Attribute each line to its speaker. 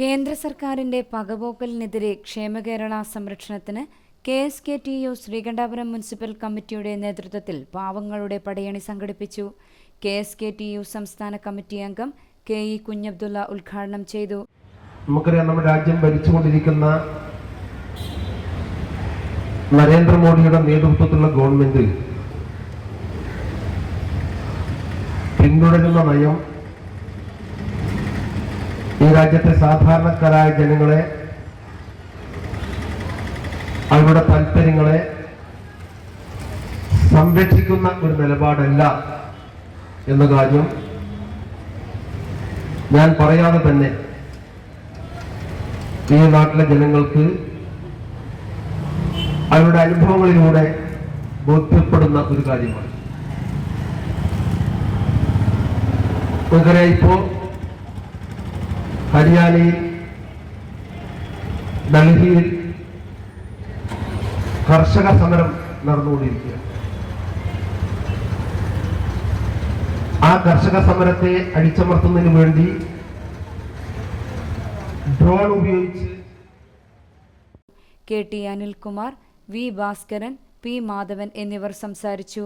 Speaker 1: കേന്ദ്ര സർക്കാരിന്റെ പകപോക്കലിനെതിരെ ക്ഷേമകേരള സംരക്ഷണത്തിന് K S K T U Sreekandapuram municipal കമ്മിറ്റിയുടെ നേതൃത്വത്തിൽ പാവങ്ങളുടെ പടയണി സംഘടിപ്പിച്ചു. K S K T U സംസ്ഥാന കമ്മിറ്റി അംഗം കെ ഇ കുഞ്ഞബ്ദുള്ള ഉദ്ഘാടനം ചെയ്തു.
Speaker 2: നമുക്കറിയാം നമ്മുടെ രാജ്യം ഭരിച്ചുകൊണ്ടിരിക്കുന്ന നരേന്ദ്രമോദിയുടെ നേതൃത്വത്തിലുള്ള ഗവൺമെന്റ് പിന്തുടരുന്ന നയം ഈ രാജ്യത്തെ സാധാരണക്കാരായ ജനങ്ങളെ അവരുടെ താല്പര്യങ്ങളെ സംരക്ഷിക്കുന്ന ഒരു നിലപാടല്ല എന്ന കാര്യം ഞാൻ പറയാതെ തന്നെ. ഈ നാട്ടിലെ ജനങ്ങൾക്ക് അവരുടെ അനുഭവങ്ങളിലൂടെ ബോധ്യപ്പെടുന്ന ഒരു കാര്യമാണ്. നമുക്കറിയാം ഇപ്പോ ഹരിയാനയിൽ ഡൽഹിയിൽ കർഷക സമരം നടന്നുകൊണ്ടിരിക്കുക ആ കർഷക സമരത്തെ അടിച്ചമർത്തുന്നതിന് വേണ്ടി ഡ്രോൺ ഉപയോഗിച്ച്
Speaker 1: K T Anilkumar V Bhaskaran P Madhavan എന്നിവർ സംസാരിച്ചു.